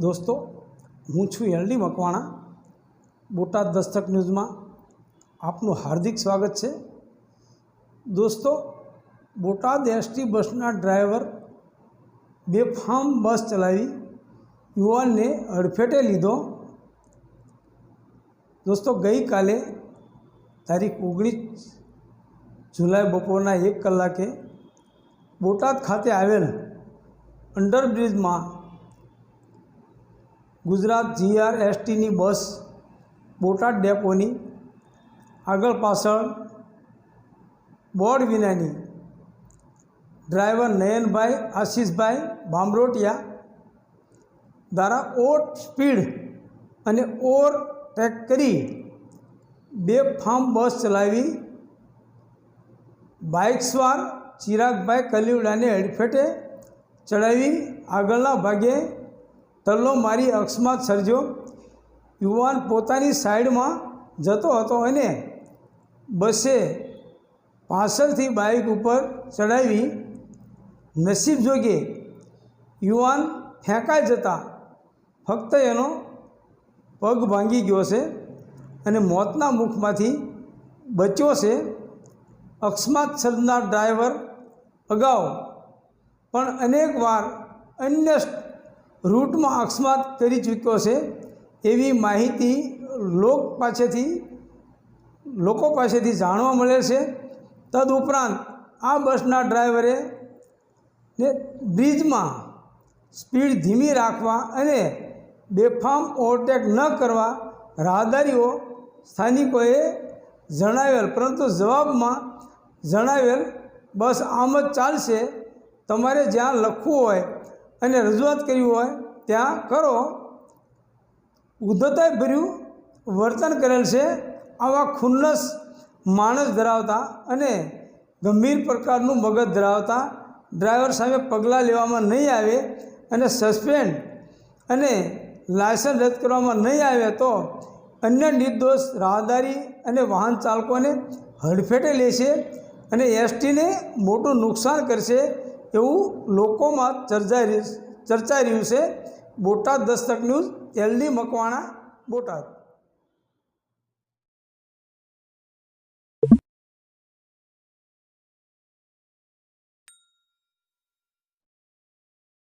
દોસ્તો, હું છું એલડી મકવાણા, બોટાદ દસ્તક ન્યૂઝમાં આપનું હાર્દિક સ્વાગત છે. દોસ્તો, બોટાદ એસટી બસના ડ્રાઈવર બેફામ બસ ચલાવી યુવાનને અડફેટે લીધો. દોસ્તો, ગઈકાલે તારીખ ઓગણીસ જુલાઈ બપોરના એક કલાકે બોટાદ ખાતે આવેલ અંડરબ્રિજમાં ગુજરાત જીઆરએસટીની બસ બોટાદ ડેપોની આગળ પાછળ બોર્ડ વિનાની ડ્રાઈવર નયનભાઈ, આશીષભાઈ બામરોટિયા દ્વારા ઓટ સ્પીડ અને ઓવર ટેક કરી બે ફાર્મ બસ ચલાવી. બાઇક સ્વાર ચિરાગભાઈ કલિવડાને હેડફેટે ચડાવી. આગળના ભાગે ટલ્લો મારી અકસ્માત સર્જ્યો. યુવાન પોતાની સાઈડમાં જતો હતો અને બસે પાછળથી બાઇક ઉપર ચડાવી. નસીબ જોગે યુવાન ફેંકાઈ જતા ફક્ત એનો પગ ભાંગી ગયો છે અને મોતના મુખમાંથી બચ્યો છે અકસ્માત સર્જનાર ડ્રાઈવર અગાઉ પણ અનેકવાર અન્ય રૂટમાં અકસ્માત કરી ચૂક્યો છે એવી માહિતી લોક પાસેથી લોકો પાસેથી જાણવા મળે છે. તદઉપરાંત આ બસના ડ્રાઈવરે ને બ્રિજમાં સ્પીડ ધીમી રાખવા અને બેફામ ઓવરટેક ન કરવા રાહદારીઓ સ્થાનિકોએ જણાવેલ, પરંતુ જવાબમાં જણાવેલ, બસ આમ જ ચાલશે. તમારે જ્યાં લખવું હોય અને રજૂઆત કરવી હોય ત્યાં કરો. ઉદ્ધતાઈ ભર્યું વર્તન કરેલ છે. આવા ખુન્નસ માણસ ધરાવતા અને ગંભીર પ્રકારનું મગજ ધરાવતા ડ્રાઈવર સામે પગલાં લેવામાં નહીં આવે અને સસ્પેન્ડ અને લાયસન્સ રદ કરવામાં નહીં આવે તો અન્ય નિર્દોષ રાહદારી અને વાહન ચાલકોને હડફેટે લેશે અને એસટીને મોટું નુકસાન કરશે. એવું લોકોમાં ચર્ચાઈ ચર્ચાઈ રહ્યું છે. Botad Dastak news LD Makwana Botad.